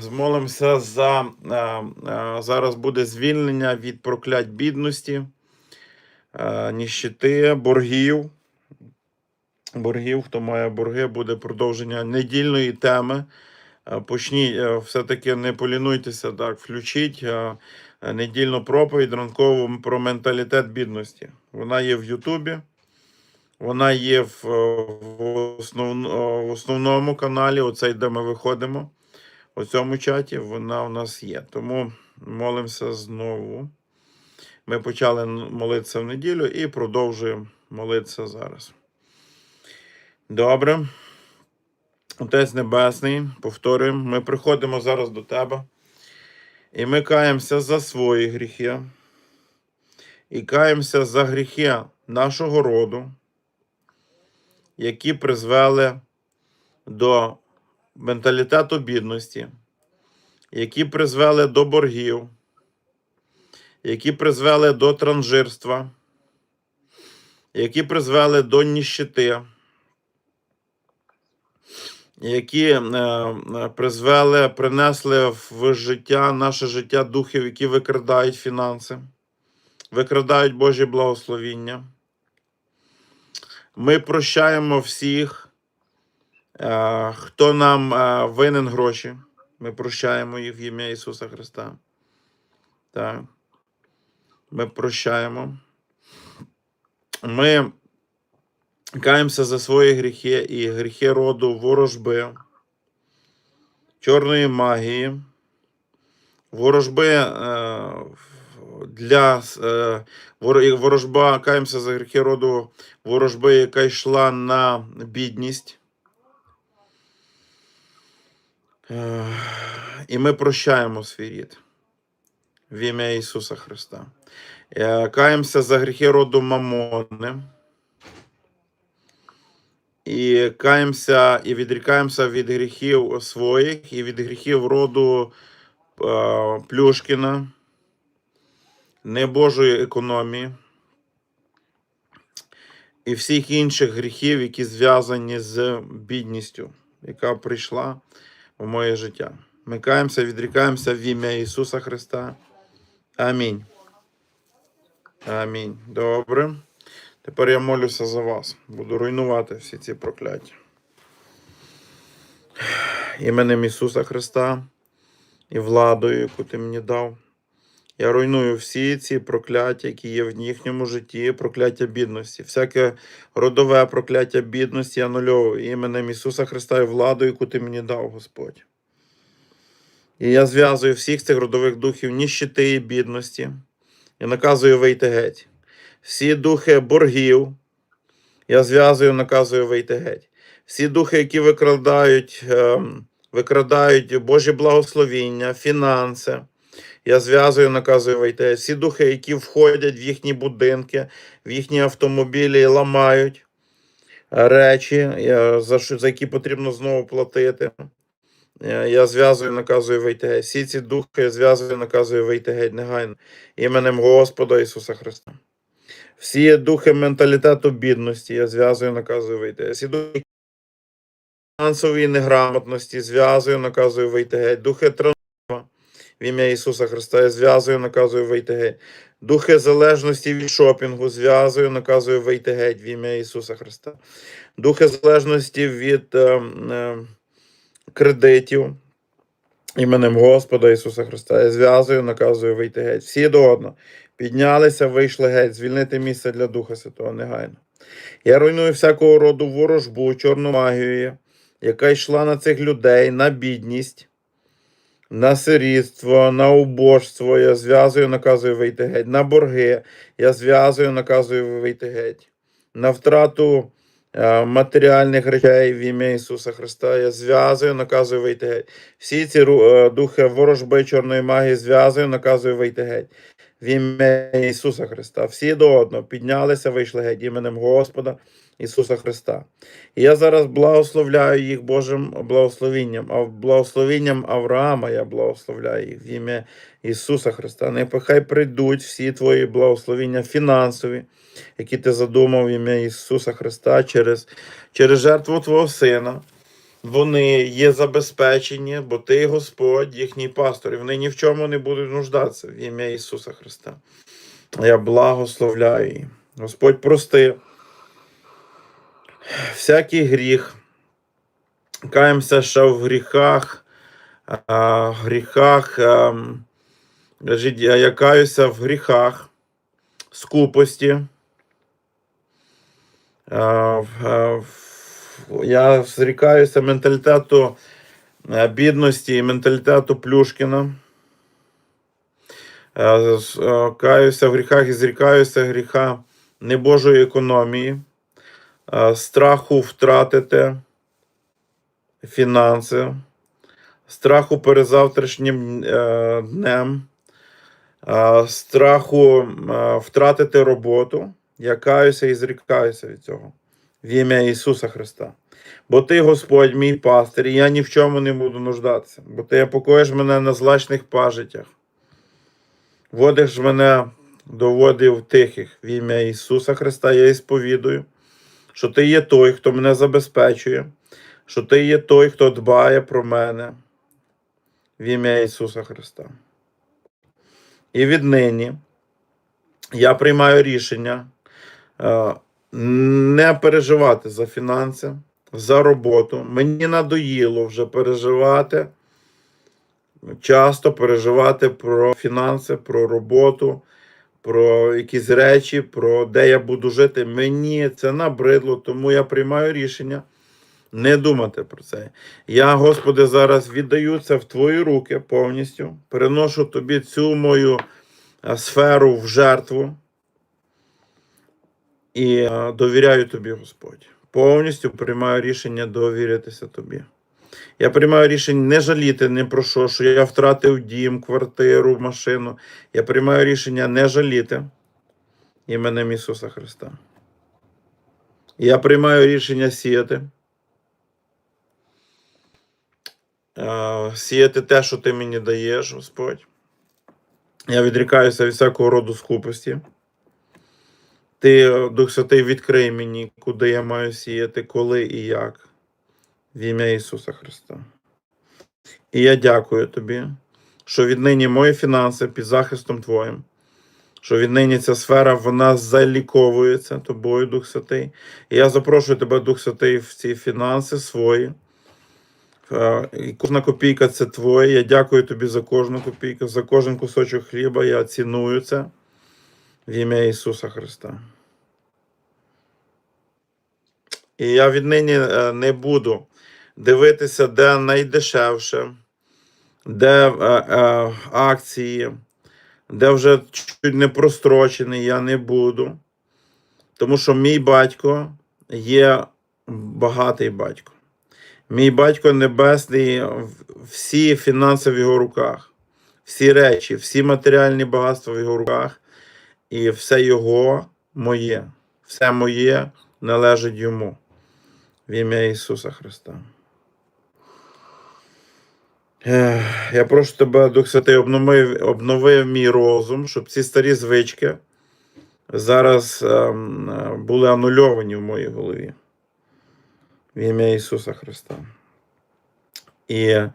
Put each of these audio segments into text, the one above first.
Змолимося за е, е, зараз буде звільнення від проклять бідності, е, ніщити, боргів. Боргів, хто має борги, буде продовження недільної теми. Почніть, все-таки не полінуйтеся так, включіть недільну проповідь ранкову про менталітет бідності. Вона є в Ютубі, вона є в, в, основн, е, в основному каналі, оцей, де ми виходимо. У цьому чаті вона у нас є. Тому молимося знову. Ми почали молитися в неділю і продовжуємо молитися зараз. Добре. Отець Небесний, повторюємо, ми приходимо зараз до Тебе. І ми каємося за свої гріхи. І каємося за гріхи нашого роду, які призвели до менталітету бідності, які призвели до боргів, які призвели до транжирства, які призвели до ніщити, які е, е, призвели, принесли в життя, наше життя духів, які викрадають фінанси, викрадають Божі благословіння. Ми прощаємо всіх, хто нам е, винен гроші. Ми прощаємо їх в ім'я Ісуса Христа. Так. Ми прощаємо. Ми каємося за свої гріхи і гріхи роду ворожби, чорної магії, ворожби е, для е, ворожба, каємося за гріхи роду ворожби, яка йшла на бідність. Е, І ми прощаємо свій рід в ім'я Ісуса Христа. Е, Каємося за гріхи роду Мамони. І каємося і відрікаємося від гріхів своїх і від гріхів роду е, Плюшкіна, небожої економії і всіх інших гріхів, які зв'язані з бідністю, яка прийшла в моє життя. Ми каємося, відрікаємося в ім'я Ісуса Христа. Амінь. Амінь. Добре. Тепер я молюся за вас. Буду руйнувати всі ці прокляття. Іменем Ісуса Христа і владою, яку ти мені дав. Я руйную всі ці прокляття, які є в їхньому житті, прокляття бідності. Всяке родове прокляття бідності я анульовую іменем Ісуса Христа і владою, яку ти мені дав, Господь. І я зв'язую всіх цих родових духів ніщити і бідності і наказую вийти геть. Всі духи боргів, я зв'язую, наказую вийти геть. Всі духи, які викрадають, ем, викрадають Божі благословіння, фінанси, я зв'язую, наказую вийти. Всі духи, які входять в їхні будинки, в їхні автомобілі ламають речі, е, за, що, за які потрібно знову платити. Е, Я зв'язую, наказую вийти геть. Всі ці духи я зв'язую, наказую вийти геть негайно. Іменем Господа Ісуса Христа. Всі духи менталітету бідності я зв'язую, наказую вийти. Всі духи фінансової неграмотності зв'язую, наказую вийти геть. Духи в ім'я Ісуса Христа я зв'язую, наказую вийти геть. Духи залежності від шопінгу зв'язую, наказую вийти геть в ім'я Ісуса Христа. Духи залежності від е, е, кредитів. Іменем Господа Ісуса Христа. Я зв'язую, наказую вийти геть. Всі до одного. Піднялися, вийшли геть, звільнити місце для Духа Святого негайно. Я руйную всякого роду ворожбу, чорну магію, яка йшла на цих людей, на бідність, на сирітство, на убожство. Я зв'язую, наказую вийти геть. На борги. Я зв'язую, наказую вийти геть. На втрату е, матеріальних речей в ім'я Ісуса Христа. Я зв'язую, наказую вийти геть. Всі ці е, духи ворожби, чорної магії зв'язую, наказую вийти геть. В ім'я Ісуса Христа. Всі до одного піднялися, вийшли геть іменем Господа Ісуса Христа. І я зараз благословляю їх Божим благословінням, а благословінням Авраама я благословляю їх в ім'я Ісуса Христа. Нехай прийдуть всі твої благословіння фінансові, які ти задумав в ім'я Ісуса Христа через, через жертву Твого Сина. вони є забезпечені, бо ти Господь, їхній пастор, і вони ні в чому не будуть нуждатися в ім'я Ісуса Христа. Я благословляю її. Господь прости всякий гріх. Каємося ще в гріхах, а, гріхах. ем, Кажіть, я, каюся в гріхах, скупості. А, в- а, Я зрікаюся менталітету е, бідності і менталітету Плюшкіна. Е, е, Каюся в гріхах і зрікаюся гріха небожої економії, е, страху втратити фінанси, страху перед завтрашнім е, днем, е, страху е, втратити роботу. Я каюся і зрікаюся від цього в ім'я Ісуса Христа. Бо ти, Господь, мій пастир, і я ні в чому не буду нуждатися, бо ти покоїш мене на злачних пажитях. Водиш мене до водів тихих в ім'я Ісуса Христа. Я ісповідую, що ти є той, хто мене забезпечує, що ти є той, хто дбає про мене в ім'я Ісуса Христа. І віднині я приймаю рішення е, не переживати за фінанси, за роботу. Мені надоїло вже переживати, часто переживати про фінанси, про роботу, про якісь речі, про де я буду жити. Мені це набридло, тому я приймаю рішення не думати про це. Я, Господи, зараз віддаю це в Твої руки повністю, переношу Тобі цю мою е, сферу в жертву. І е, довіряю тобі, Господь. Повністю приймаю рішення довіритися тобі. Я приймаю рішення не жаліти ні про що, що я втратив дім, квартиру, машину. Я приймаю рішення не жаліти іменем Ісуса Христа. Я приймаю рішення сіяти. Сіяти те, що ти мені даєш, Господь. Я відрікаюся від всякого роду скупості. Ти, Дух Святий, відкрий мені, куди я маю сіяти, коли і як. В ім'я Ісуса Христа. І я дякую тобі, що віднині мої фінанси під захистом Твоїм, що віднині ця сфера вона заліковується тобою, Дух Святий. І я запрошую тебе, Дух Святий, в ці фінанси свої. Е, І кожна копійка це твоє. Я дякую тобі за кожну копійку, за кожен кусочок хліба. Я ціную це в ім'я Ісуса Христа. І я віднині е, не буду дивитися, де найдешевше, де е, е, акції, де вже чуть не прострочений, я не буду. Тому що мій батько є багатий батько. Мій батько небесний, всі фінанси в його руках, всі речі, всі матеріальні багатства в його руках, і все його моє, все моє належить йому. В ім'я Ісуса Христа. Я прошу тебе, Дух Святий, обнови, обнови мій розум, щоб ці старі звички зараз ем, е, були анульовані в моїй голові. В ім'я Ісуса Христа. І е,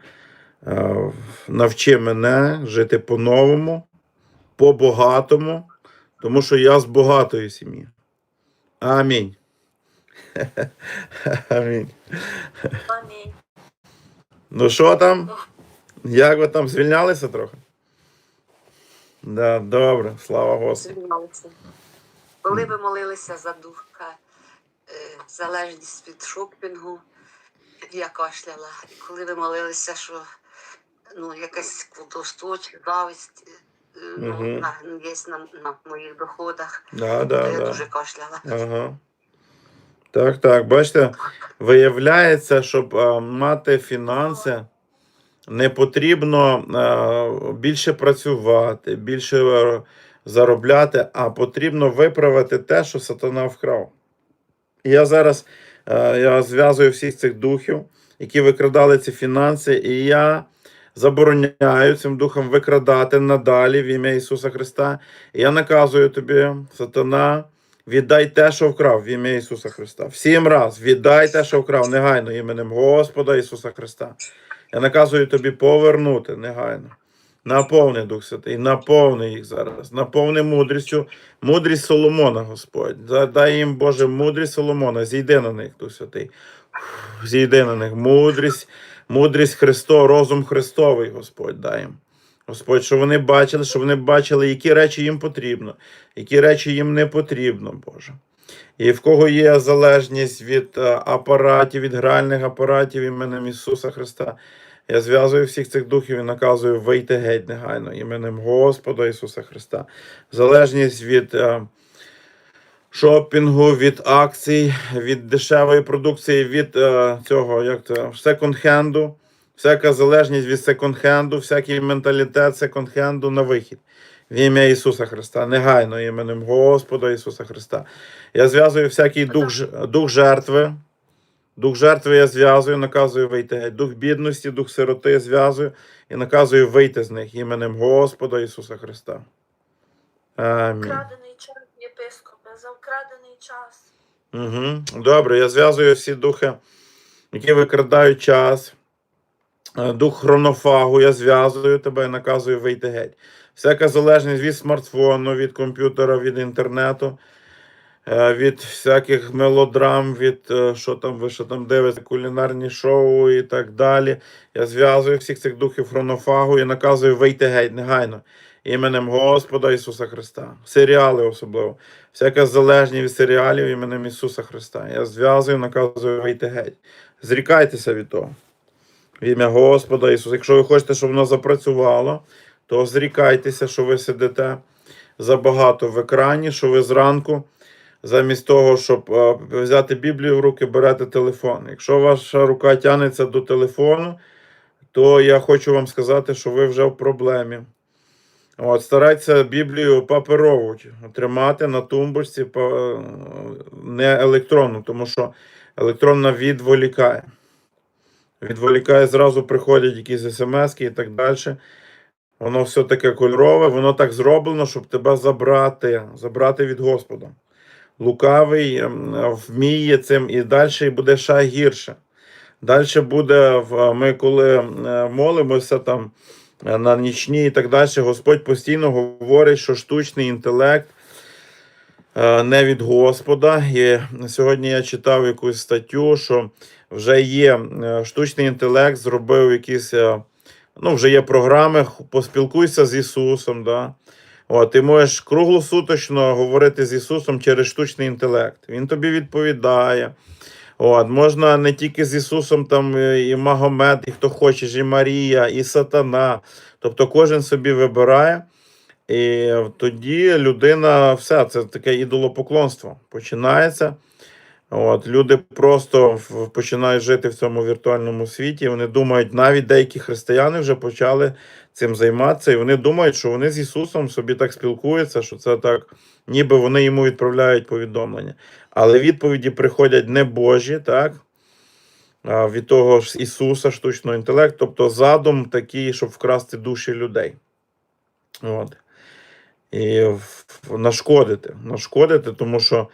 навчи мене жити по-новому, по-багатому, тому що я з багатої сім'ї. Амінь. Амінь. Амінь. Ну що там? Як ви там звільнялися трохи? Да, добре, слава Господу. Звільнялися. Коли ви молилися за духа, е, залежність від шопінгу, я кашляла. І коли ви молилися, що ну, якась кудостуч, зависть е, ну, Мгм. на, є на, на моїх доходах, Да, то да, я да. дуже кашляла. Ага. Так, так. Бачите, виявляється, щоб е, мати фінанси, не потрібно е, більше працювати, більше е, заробляти, а потрібно виправити те, що сатана вкрав. І я зараз е, я зв'язую всіх цих духів, які викрадали ці фінанси, і я забороняю цим духам викрадати надалі в ім'я Ісуса Христа. Я наказую тобі, сатана, Віддай те, що вкрав в ім'я Ісуса Христа. Всім раз віддай те, що вкрав, негайно іменем Господа Ісуса Христа. Я наказую тобі повернути негайно. Наповни Дух Святий, наповни їх зараз, наповни мудрістю, мудрість Соломона, Господь. Дай їм, Боже, мудрість Соломона, зійди на них, Дух Святий. Зійди на них, мудрість, мудрість Христо, розум Христовий, Господь, дай їм. Господь, що вони бачили, що вони бачили, які речі їм потрібно, які речі їм не потрібно, Боже. І в кого є залежність від е, апаратів, від гральних апаратів іменем Ісуса Христа. Я зв'язую всіх цих духів і наказую вийти геть негайно іменем Господа Ісуса Христа. Залежність від е, шопінгу, від акцій, від дешевої продукції, від е, цього, як це, секонд-хенду. Всяка залежність від секонд-хенду, всякий менталітет секонд-хенду на вихід. В ім'я Ісуса Христа, негайно іменем Господа Ісуса Христа. Я зв'язую всякий дух, дух жертви. Дух жертви я зв'язую, наказую вийти геть. Дух бідності, дух сироти зв'язую і наказую вийти з них іменем Господа Ісуса Христа. Амінь. Вкрадений час, єпископе, за вкрадений час. Угу. Добре, я зв'язую всі духи, які викрадають час. Е, Дух хронофагу, я зв'язую тебе і наказую вийти геть. Всяка залежність від смартфону, від комп'ютера, від інтернету, е, від всяких мелодрам, від е, що там ви що там дивитесь, кулінарні шоу і так далі. Я зв'язую всіх цих духів хронофагу і наказую вийти геть негайно. Іменем Господа Ісуса Христа. Серіали особливо. Всяка залежність від серіалів іменем Ісуса Христа. Я зв'язую, наказую вийти геть. Зрікайтеся від того. В ім'я Господа Ісуса. Якщо ви хочете, щоб воно запрацювало, то зрікайтеся, що ви сидите забагато в екрані, що ви зранку, замість того, щоб е, взяти Біблію в руки, берете телефон. Якщо ваша рука тягнеться до телефону, то я хочу вам сказати, що ви вже в проблемі. От, старайтеся Біблію паперову тримати на тумбочці, не електронну, тому що електронна відволікає. Відволікає, зразу приходять якісь смс і так далі. Воно все таке кольорове, воно так зроблено, щоб тебе забрати, забрати від Господа. Лукавий ем, вміє цим і далі буде ще гірше. Далі буде, ми коли е, молимося там е, на нічні і так далі, Господь постійно говорить, що штучний інтелект е, не від Господа. І сьогодні я читав якусь статтю, що вже є е, штучний інтелект, зробив якісь, е, ну, вже є програми, поспілкуйся з Ісусом. Да? От, ти можеш круглосуточно говорити з Ісусом через штучний інтелект. Він тобі відповідає. От, можна не тільки з Ісусом, там е, і Магомед, і хто хочеш, і Марія, і Сатана. Тобто кожен собі вибирає. І тоді людина, все, це таке ідолопоклонство починається. От, люди просто починають жити в цьому віртуальному світі. Вони думають, навіть деякі християни вже почали цим займатися, і вони думають, що вони з Ісусом собі так спілкуються, що це так, ніби вони йому відправляють повідомлення. Але відповіді приходять не Божі, так? А від того ж Ісуса, штучного інтелекту, тобто задум такий, щоб вкрасти душі людей. От. І нашкодити. Нашкодити, тому що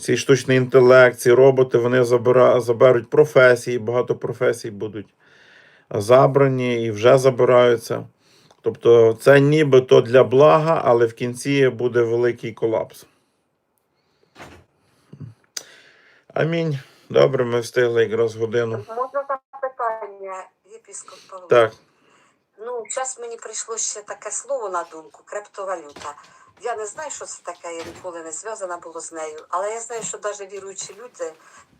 цей штучний інтелект, ці роботи, вони забира, заберуть професії, багато професій будуть забрані і вже забираються. Тобто це нібито для блага, але в кінці буде великий колапс. Амінь. Добре, ми встигли якраз годину. Можна запитання, єпископ Павло? Так. Ну, зараз мені прийшло ще таке слово на думку криптовалюта. Я не знаю, що це таке, я ніколи не зв'язана була з нею. Але я знаю, що навіть віруючі люди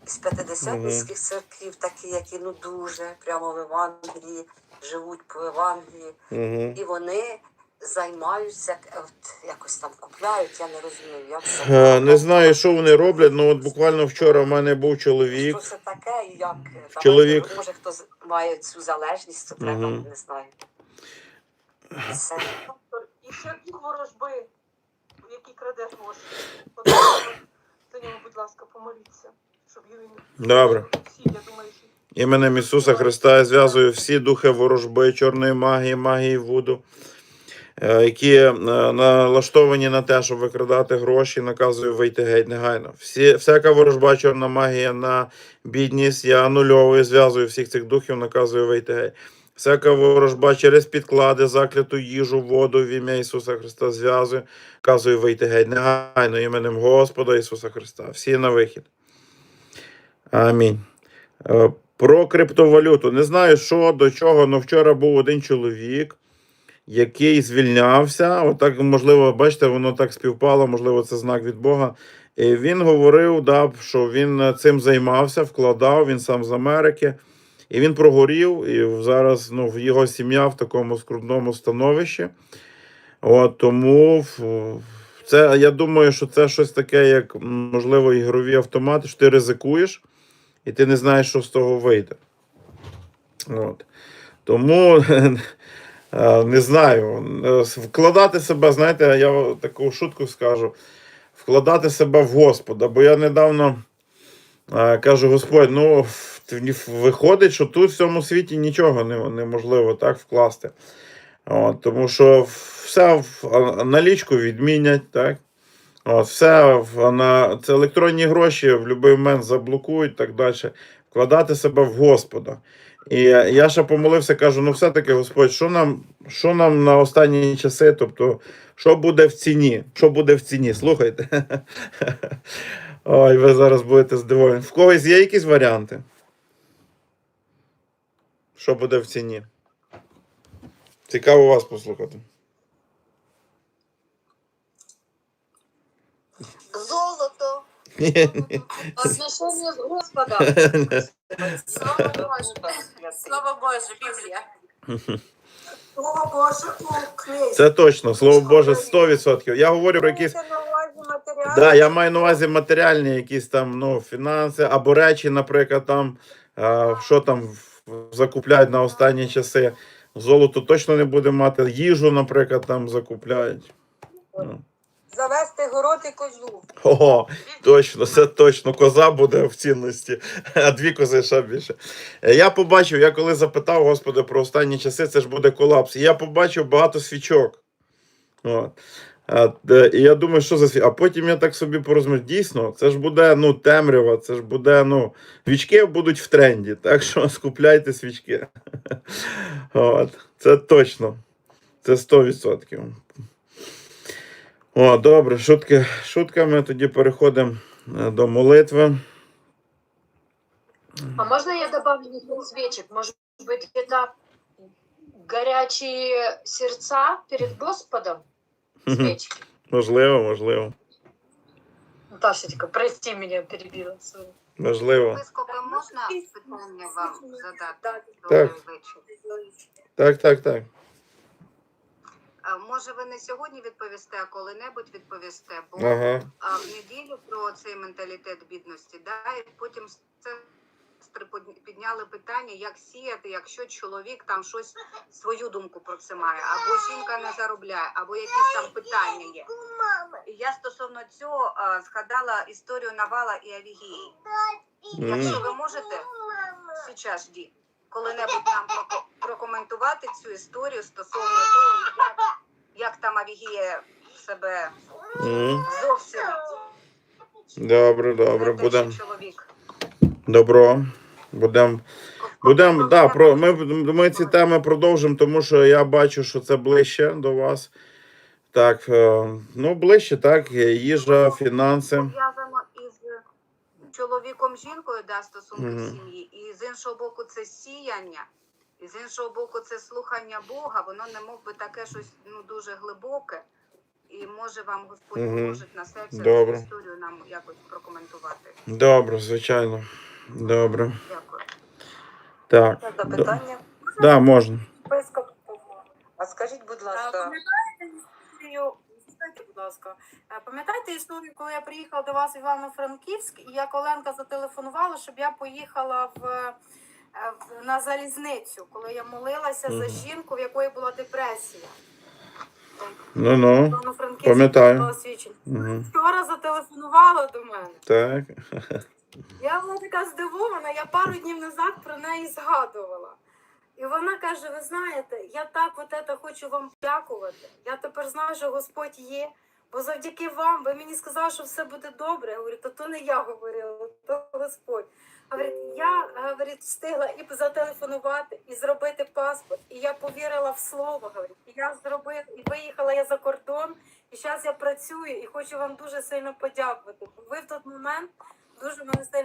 з п'ятидесятницьких церквів, такі, які ну дуже прямо в Евангелії, живуть по Евангелії, і вони займаються, от, якось там купляють, я не розумію, як це. Е, Не знаю, що вони роблять. Ну, от буквально вчора в мене був чоловік. Що це таке і як? Давайте, Чоловік. Може, хто з- має цю залежність, то треба, не знаю. Це. Доктор, І ще дух ворожби, який краде гроші. За нього, будь ласка, помоліться, щоб він Добре. всі, я думаю, що Іменем Ісуса Христа я зв'язую всі духи ворожби, чорної магії, магії Вуду. е, які е, налаштовані на те, щоб викрадати гроші, наказую вийти геть негайно. Всі, всяка ворожба, чорна магія на бідність, я анульовую, зв'язую всіх цих духів, наказую вийти геть. Всяка ворожба через підклади, закляту їжу, воду в ім'я Ісуса Христа зв'язую, наказую вийти геть негайно іменем Господа Ісуса Христа. Всі на вихід. Амінь. Е, Про криптовалюту. Не знаю, що до чого, але вчора був один чоловік, який звільнявся. Отак, можливо, бачите, воно так співпало, можливо, це знак від Бога. І він говорив, да, що він е, цим займався, вкладав, він сам з Америки. І він прогорів, і зараз ну, його сім'я в такому скрутному становищі. От, тому це, я думаю, що це щось таке, як, можливо, ігрові автомати, що ти ризикуєш, і ти не знаєш, що з того вийде. От. Тому не знаю. е, Вкладати себе, знаєте, я таку шутку скажу: вкладати себе в Господа. Бо я недавно е, кажу, Господь, ну виходить, що тут в цьому світі нічого не- неможливо так вкласти. От, тому що все в налічку відмінять, так? От, все в, на, це електронні гроші в будь-який момент заблокують так далі. Вкладати себе в Господа. І я ще помолився, кажу: ну все-таки, Господь, що нам, що нам на останні часи? Тобто, що буде в ціні? Що буде в ціні? Слухайте. Ой, ви зараз будете здивовані. В когось є якісь варіанти? Що буде в ціні? Цікаво вас послухати. Золото. Отношения с Господом. Слава Боже. Слава Боже, Библия. Слово Боже, у клей. Це точно, слово Боже, 100%. Я говорю про якісь. Да, я маю на увазі матеріальні якісь там ну, фінанси або речі, наприклад, там, е, що там в- закупляють на останні часи. Золото точно не буде мати. Їжу, наприклад, там закупляють. Ну. Завести город і козу. Ого, точно, це точно. Коза буде в цінності, а дві кози ще більше. Е, Я побачив, я коли запитав Господа про останні часи, це ж буде колапс. І я побачив багато свічок. От. Де- і я думаю, що за світ. А потім я так собі порозумів, дійсно, це ж буде ну, темрява, це ж буде, ну, свічки будуть в тренді, так що скупляйте свічки. От. Це точно. Це 100%. О, добре, шутки, шутками тоді переходимо е, до молитви. А можно я добавлю несколько свечек? Может быть, это горячие перед Господом? Свечки. Можливо, можливо, Наташечка, прости меня, перебила. Sorry. можливо. Вископи, можна питання вам задати? Так. Вечір. Так, так, так. А, Може, ви не сьогодні відповісте, а коли-небудь відповісте, бо Ага. а, в неділю про цей менталітет бідності, да, і потім сестри подні- підняли питання, як сіяти, якщо чоловік там щось свою думку про це має, або жінка не заробляє, або якісь там питання є. І я стосовно цього а, згадала історію Навала і Авігії. Якщо ви можете зараз жді, коли-небудь нам прокоментувати цю історію стосовно того, як, як там Авігія себе зовсім Добре, добре, не будемо. чоловік. Добро. Будемо. Будемо, да, про, ми, ми ці теми продовжимо, тому що я бачу, що це ближче до вас. Так, е, ну, ближче, так, їжа, фінанси. пов'язано із чоловіком жінкою, да, стосунки Мгм. сім'ї, і з іншого боку, це сіяння, і з іншого боку, це слухання Бога. Воно не мов би таке щось ну дуже глибоке. І може вам Господь Мгм. положить на серце цю історію нам якось прокоментувати. Добре, звичайно. Добре. Дякую. Так. Це Д- питання. Да, можна. Павло. А скажіть, будь ласка, Пам'ятаєте історію, будь ласка, Е, пам'ятаєте історію, коли я приїхала до вас в Івано-Франківськ, і як Оленка зателефонувала, щоб я поїхала в, е, в- на залізницю, коли я молилася за Мгм. жінку, в якої була депресія. Ну ну. Івано-Франківськ Пам'ятаю. була освічена. Угу. Вчора зателефонувала до мене. Так. Я була така здивована, я пару днів назад про неї згадувала. І вона каже: ви знаєте, я так от це хочу вам дякувати. Я тепер знаю, що Господь є. Бо завдяки вам ви мені сказали, що все буде добре. Я говорю, то то не я говорила, то Господь. Говорить, я говорить, встигла і зателефонувати, і зробити паспорт. І я повірила в слово. Говорить, і я зробила, і виїхала я за кордон, і зараз я працюю і хочу вам дуже сильно подякувати. Ви в той момент дуже мене сильно